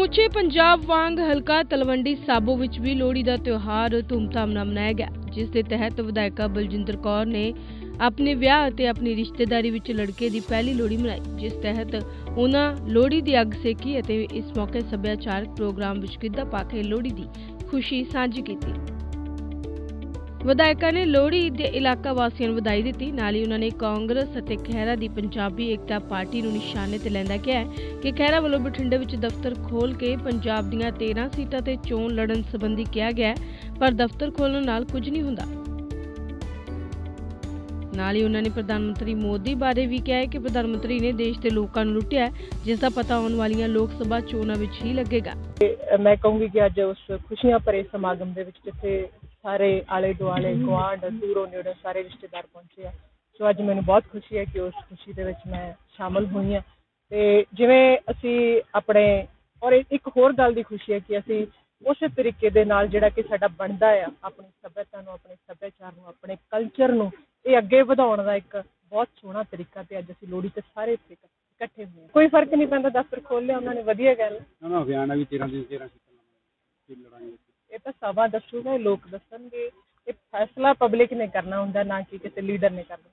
ਸਮੁੱਚੇ ਪੰਜਾਬ ਵਾਂਗ ਹਲਕਾ ਤਲਵੰਡੀ ਸਾਬੋ ਵਿੱਚ ਵੀ ਲੋਹੜੀ ਦਾ ਤਿਉਹਾਰ ਧੂਮਧਾਮ ਨਾਲ ਮਨਾਇਆ ਗਿਆ, ਜਿਸ ਦੇ ਤਹਿਤ ਵਿਧਾਇਕਾ ਬਲਜਿੰਦਰ ਕੌਰ ਨੇ ਆਪਣੇ ਵਿਆਹ ਅਤੇ ਆਪਣੀ ਰਿਸ਼ਤੇਦਾਰੀ ਵਿੱਚ ਲੜਕੇ ਦੀ ਪਹਿਲੀ ਲੋਹੜੀ ਮਨਾਈ, ਜਿਸ ਤਹਿਤ ਉਹਨਾਂ ਲੋਹੜੀ ਦੀ ਅੱਗ ਸੇਕੀ ਅਤੇ ਇਸ ਮੌਕੇ ਸੱਭਿਆਚਾਰਕ ਪ੍ਰੋਗਰਾਮ ਵਿੱਚ ਗਿੱਧਾ ਪਾ ਕੇ ਲੋਹੜੀ ਦੀ ਖੁਸ਼ੀ ਸਾਂਝੀ ਕੀਤੀ। ਵਿਧਾਇਕਾਂ ਨੇ ਲੋਹੜੀ ਦੇ ਇਲਾਕਾ ਵਾਸੀਆਂ ਨੂੰ ਵਧਾਈ ਦਿੱਤੀ। ਨਾਲ ਹੀ ਉਹਨਾਂ ਨੇ ਕਾਂਗਰਸ ਅਤੇ ਖਹਿਰਾ ਦੀ ਪੰਜਾਬੀ ਏਕਤਾ ਪਾਰਟੀ ਨੂੰ ਨਿਸ਼ਾਨੇ ਤੇ ਲੈਂਦਾ ਕਿਹਾ ਕਿ ਖਹਿਰਾ ਵੱਲੋਂ ਬਠਿੰਡੇ ਵਿੱਚ ਦਫ਼ਤਰ ਖੋਲ ਕੇ ਪੰਜਾਬ ਦੀਆਂ 13 ਸੀਟਾਂ ਤੇ ਚੋਣ ਲੜਨ ਸੰਬੰਧੀ ਕਿਹਾ ਗਿਆ, ਪਰ ਦਫ਼ਤਰ ਖੋਲਣ ਨਾਲ ਕੁਝ ਨਹੀਂ ਹੁੰਦਾ। ਨਾਲ ਹੀ ਉਹਨਾਂ ਨੇ ਪ੍ਰਧਾਨ ਮੰਤਰੀ ਮੋਦੀ ਬਾਰੇ ਵੀ ਕਿਹਾ ਕਿ ਪ੍ਰਧਾਨ ਮੰਤਰੀ ਨੇ ਦੇਸ਼ ਦੇ ਲੋਕਾਂ ਨੂੰ ਲੁੱਟਿਆ, ਜਿਸ ਦਾ ਪਤਾ ਆਉਣ ਵਾਲੀਆਂ ਲੋਕ ਸਭਾ ਚੋਣਾਂ ਵਿੱਚ ਹੀ ਲੱਗੇਗਾ। ਮੈਂ ਕਹੂੰਗੀ ਕਿ ਅੱਜ ਉਸ ਖੁਸ਼ੀਆਂ ਭਰੇ ਸਮਾਗਮ ਦੇ ਵਿੱਚ ਜਿੱਥੇ ਸਾਰੇ ਆਲੇ ਦੁਆਲੇ ਗੁਆਂਢ ਦੂਰੋਂ ਨੇੜੇ ਸਾਰੇ ਰਿਸ਼ਤੇਦਾਰ ਪਹੁੰਚੇ ਆ। ਸੋ ਅੱਜ ਮੈਨੂੰ ਬਹੁਤ ਖੁਸ਼ੀ ਹੈ ਕਿ ਉਸ ਖੁਸ਼ੀ ਦੇ ਵਿੱਚ ਮੈਂ ਸ਼ਾਮਲ ਹੋਈ ਹਾਂ। ਤੇ ਜਿਵੇਂ ਅਸੀਂ ਆਪਣੇ ਔਰ ਇੱਕ ਹੋਰ ਗੱਲ ਦੀ ਖੁਸ਼ੀ ਹੈ ਕਿ ਅਸੀਂ ਉਸੇ ਤਰੀਕੇ ਦੇ ਨਾਲ ਜਿਹੜਾ ਕਿ ਸਾਡਾ ਬਣਦਾ ਆ ਆਪਣੀ ਸੱਭਿਅਤਾ ਨੂੰ ਆਪਣੇ ਸੱਭਿਆਚਾਰ ਨੂੰ ਆਪਣੇ ਕਲਚਰ ਨੂੰ ਇਹ ਅੱਗੇ ਵਧਾਉਣ ਦਾ ਇੱਕ ਬਹੁਤ ਸੋਹਣਾ ਤਰੀਕਾ ਤੇ ਅੱਜ ਅਸੀਂ ਲੋਹੜੀ ਤੇ ਸਾਰੇ ਇਕੱਠੇ ਹੋਏ ਕੋਈ ਫ਼ਰਕ ਨਹੀਂ ਪੈਂਦਾ ਦਫ਼ਤਰ ਖੋਲ ਲਿਆ ਉਹਨਾਂ ਨੇ ਵਧੀਆ ਗੱਲ। ਹੈ। ਨਾ ਨਾ ਹਰਿਆਣਾ ਵੀ 13 ਦਿਨ 13 ਸੀਟਾਂ ਲਵਾਂਗੇ। ਕੀ ਲੜਾਂਗੇ। ਇਹ ਤਾਂ ਸਭਾ ਦੱਸੂਗਾ ਲੋਕ ਦੱਸਣਗੇ। ਇਹ ਫੈਸਲਾ ਪਬਲਿਕ ਨੇ ਕਰਨਾ ਹੁੰਦਾ, ਨਾ ਕਿ ਕਿਸੇ ਲੀਡਰ ਨੇ ਕਰਨਾ।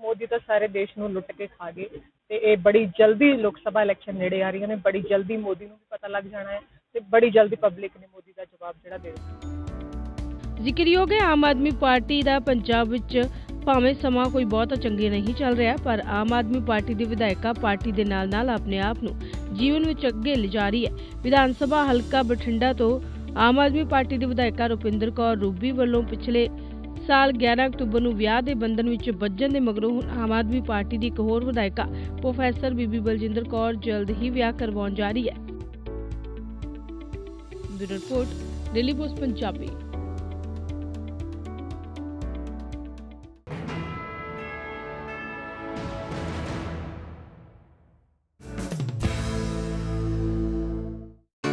ਮੋਦੀ ਤਾਂ ਸਾਰੇ ਦੇਸ਼ ਨੂੰ ਲੁੱਟ ਕੇ ਖਾ ਗਏ ਤੇ ਇਹ ਬੜੀ ਜਲਦੀ ਲੋਕ ਸਭਾ ਇਲੈਕਸ਼ਨ ਨੇੜੇ ਆ ਰਹੀਆਂ ਨੇ, ਬੜੀ ਜਲਦੀ ਮੋਦੀ ਨੂੰ ਵੀ ਪਤਾ ਲੱਗ ਜਾਣਾ ਹੈ ਤੇ ਬੜੀ ਜਲਦੀ ਪਬਲਿਕ ਨੇ ਮੋਦੀ ਦਾ ਜਵਾਬ ਜਿਹੜਾ ਦੇ ਦੇਣਾ ਜ਼ਿਕਰਯੋਗ ਹੈ, ਆਮ ਆਦਮੀ ਪਾਰਟੀ ਦਾ ਪੰਜਾਬ ਵਿੱਚ ਭਾਵੇਂ ਸਮਾਂ ਕੋਈ ਬਹੁਤਾ ਚੰਗੇ ਨਹੀਂ ਚੱਲ ਰਿਹਾ, ਪਰ ਆਮ ਆਦਮੀ ਪਾਰਟੀ ਦੀ ਵਿਧਾਇਕਾ ਪਾਰਟੀ ਦੇ ਨਾਲ-ਨਾਲ ਆਪਣੇ ਆਪ ਨੂੰ ਜੀਵਨ ਵਿੱਚ ਅੱਗੇ ਲਿਜਾ ਰਹੀ ਹੈ। ਵਿਧਾਨ ਸਭਾ ਹਲਕਾ ਬਠਿੰਡਾ ਤੋਂ ਆਮ ਆਦਮੀ ਪਾਰਟੀ ਦੀ ਵਿਧਾਇਕਾ ਰੁਪਿੰਦਰ ਕੌਰ ਰੂਬੀ ਵੱਲੋਂ ਪਿਛਲੇ ਸਾਲ 11 ਅਕਤੂਬਰ ਨੂੰ ਵਿਆਹ ਦੇ ਬੰਧਨ ਵਿੱਚ ਵੱਜਣ ਦੇ ਮਗਰੋਂ ਹੁਣ ਆਮ ਆਦਮੀ ਪਾਰਟੀ ਦੀ ਇੱਕ ਹੋਰ ਵਿਧਾਇਕਾ ਪ੍ਰੋਫੈਸਰ ਬੀਬੀ ਬਲਜਿੰਦਰ ਕੌਰ ਜਲਦ ਹੀ ਵਿਆਹ ਕਰਵਾਉਣ ਜਾ ਰਹੀ ਹੈ। Bureau report, Delhi post, Punjabi.